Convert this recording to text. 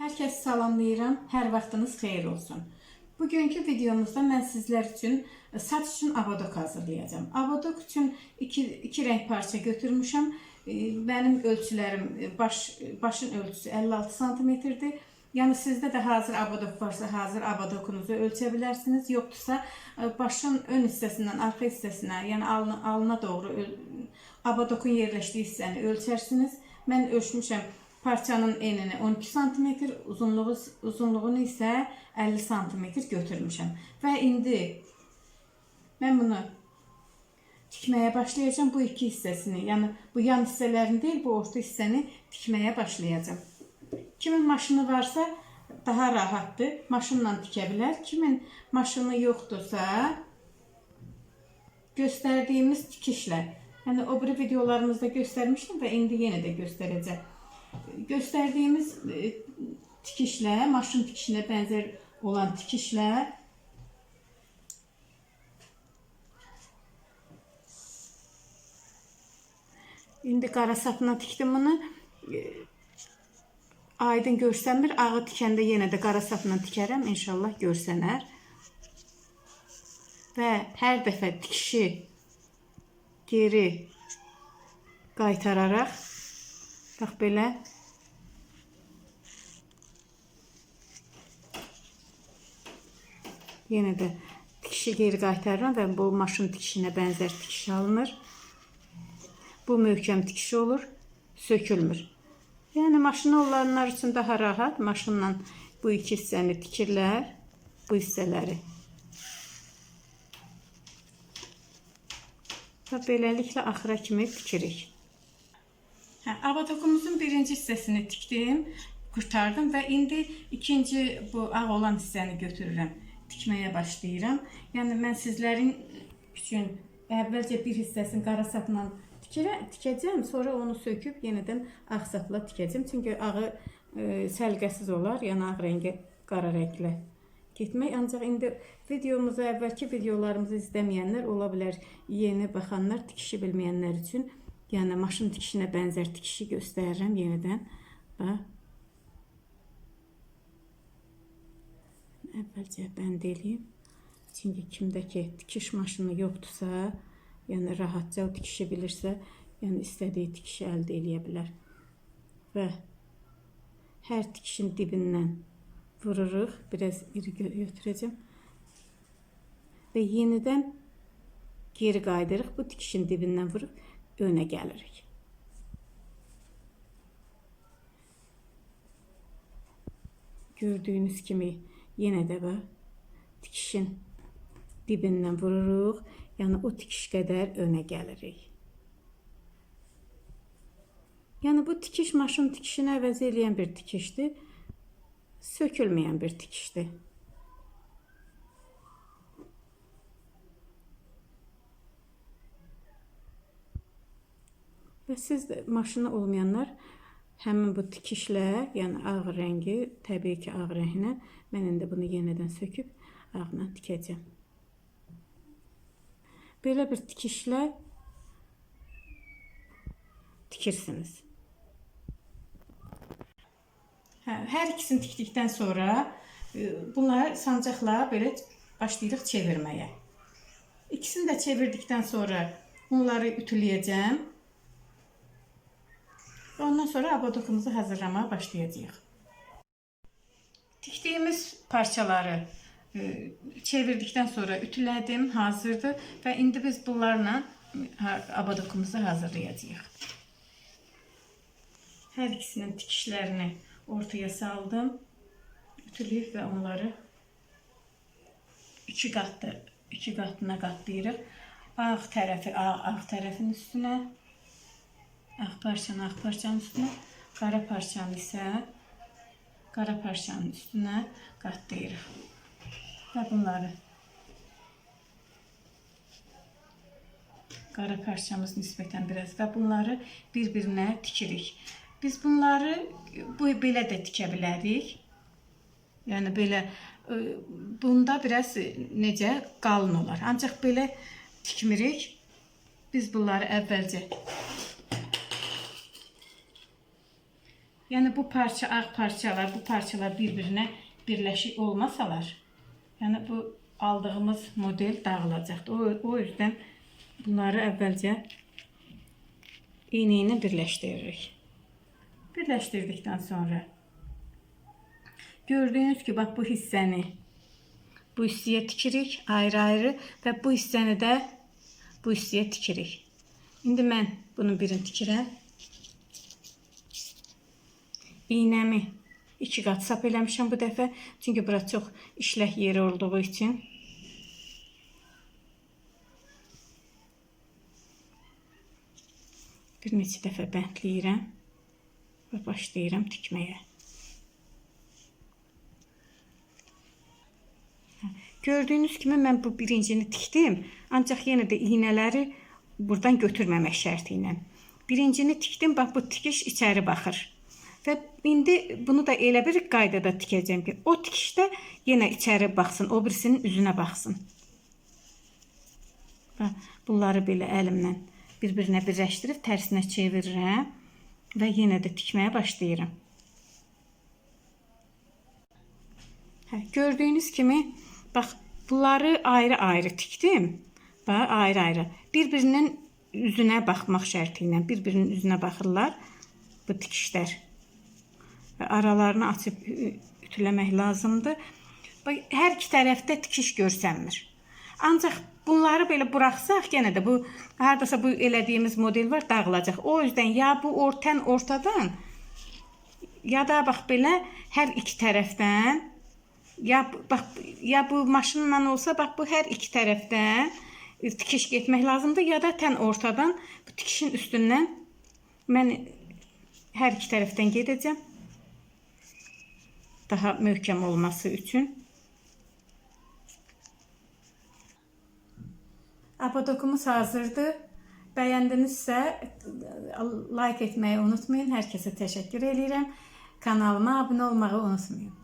Hər kəs salamlayıram. Hər vaxtınız xeyir olsun. Bugünkü videomuzda mən sizlər üçün e, saç üçün abadok hazırlayacağım. Abadok üçün iki, iki renk parça götürmüşəm. E, Benim ölçülərim e, baş başın ölçüsü 56 santimetrdir. Yəni sizdə də hazır abadok varsa hazır abadokunuzu ölçə bilərsiniz. Yoxdursa başın ön hissəsindən arxa hissəsinə, yəni alnına, alnına doğru abadokun yerləşdiyi hissəni ölçərsiniz. Mən ölçmüşəm parçanın enini 12 sm, uzunluğu uzunluğunu isə 50 sm götürmüşəm. Və indi mən bunu tikməyə başlayacağım bu iki hissəsini. Yəni bu yan hissələrini deyil, bu orta hissəni tikməyə başlayacağım. Kimin maşını varsa daha rahatdır. Maşınla tikə bilər. Kimin maşını yoxdursa göstərdiyimiz tikişlə. Yəni o biri videolarımızda göstərmişdim və indi yenə də göstərəcəm. Göstərdiyimiz e, tikişlə, maşın tikişinə bənzər olan tikişlə İndi qara sapla tikdim bunu. E, Aydın görsənmir. Ağı tikəndə yenə də qara sapla tikərəm. İnşallah görsənər. Və hər dəfə tikişi geri qaytararaq bax belə yenə də tikişi geri qaytarıram və bu maşın tikişinə bənzər tikiş alınır. Bu möhkəm tikiş olur, sökülmür. Yəni maşını olanlar üçün daha rahat maşınla bu iki hissəni tikirlər, bu hissələri. Və beləliklə axıra kimi tikirik. Hə, avadokumuzun birinci hissəsini tikdim, qurtardım və indi ikinci bu ağ olan hissəni götürürəm. Tikməyə başlayıram. Yəni mən sizlərin üçün əvvəlcə bir hissəsini qara sapla tikirə, tikəcəm, sonra onu söküb yenidən ağ sapla tikəcəm. Çünki ağı e, səliqəsiz olar, yəni ağ rəngi qara rənglə getmək. Ancaq indi videomuzu, əvvəlki videolarımızı izləməyənlər ola bilər, yeni baxanlar, tikişi bilməyənlər üçün, yəni maşın tikişinə bənzər tikişi göstərirəm yenidən. Bax. Əvvəlcə bənd eləyim. Çünki kimdə ki tikiş maşını yoxdursa, yəni rahatca o tikişi bilirsə, yəni istədiyi tikişi əldə eləyə bilər. Və hər tikişin dibindən vururuq. Biraz iri gö- götürəcəm. Və yenidən geri qaydırıq. Bu tikişin dibindən vurub önə gəlirik. Gördüyünüz kimi yenə də bax tikişin dibindən vururuq. Yəni o tikiş qədər önə gəlirik. Yəni bu tikiş maşın tikişini əvəz eləyən bir tikişdir. Sökülməyən bir tikişdir. Siz də maşını olmayanlar həmin bu tikişlə, yəni ağ rəngi, təbii ki, ağ rənginə mən indi bunu yenidən söküb ağla tikəcəm. Belə bir tikişlə tikirsiniz. Hə, hər ikisini tikdikdən sonra e, bunları sancaqla belə başlayırıq çevirməyə. İkisini də çevirdikdən sonra bunları ütüləyəcəm. Ondan sonra abadokumuzu hazırlamaya başlayacağıq. Tikdiyimiz parçaları e, çevirdikdən sonra ütülədim, hazırdır və indi biz bunlarla e, abadokumuzu hazırlayacağıq. Hər ikisinin tikişlərini ortaya saldım. Ütüləyib və onları iki qatlı, iki qatına qatlayırıq. Ağ tərəfi ağ, ağ tərəfin üstünə, ağ parçanı ağ parçanın üstünə, qara parçanı isə qara parçanın üstünə qatlayırıq. Və bunları qara parçamız nisbətən biraz və bunları bir-birinə tikirik. Biz bunları bu belə də tikə bilərik. Yəni belə e, bunda biraz necə qalın olar. Ancaq belə tikmirik. Biz bunları əvvəlcə Yəni bu parça ağ parçalar, bu parçalar bir-birinə birləşik olmasalar, yəni bu aldığımız model dağılacaqdı. O, o yüzden bunları əvvəlcə iğne ilə birləşdiririk. Birləşdirdikdən sonra gördüğünüz ki, bax bu hissəni bu hissəyə tikirik ayrı-ayrı və bu hissəni də bu hissəyə tikirik. İndi mən bunun birini tikirəm. İğnəmi iki qat sap eləmişəm bu dəfə. Çünki bura çox işlək yeri olduğu üçün. Bir neçə dəfə bəndləyirəm və başlayıram tikməyə. Gördüyünüz kimi mən bu birincini tikdim. Ancaq yenə də iynələri buradan götürməmək şərti ilə. Birincini tikdim, bax bu tikiş içəri baxır. Və indi bunu da elə bir qaydada tikəcəm ki, o tikişdə yenə içəri baxsın, o birisinin üzünə baxsın. Bax, bunları belə əlimlə bir-birinə birləşdirib tərsinə çevirirəm və yenə də tikməyə başlayıram. Gördüyünüz kimi bax bunları ayrı-ayrı tikdim. Bax ayrı-ayrı. Bir-birinin üzünə baxmaq şərti ilə bir-birinin üzünə baxırlar bu tikişlər. Aralarını açıb ü- ütüləmək lazımdır. Hər iki tərəfdə tikiş görsənmir. Ancaq bunları belə buraxsaq yenə də bu hardasa bu elədiyimiz model var dağılacaq. O yüzden ya bu ortən ortadan ya da bax belə hər iki tərəfdən ya bax ya bu maşınla olsa bax bu hər iki tərəfdən e, tikiş getmək lazımdır ya da tən ortadan bu tikişin üstündən mən hər iki tərəfdən gedəcəm. Daha möhkəm olması üçün. Abadokumuz hazırdır. Bəyəndinizsə like etməyi unutmayın. Hər kəsə təşəkkür edirəm. Kanalıma abunə olmağı unutmayın.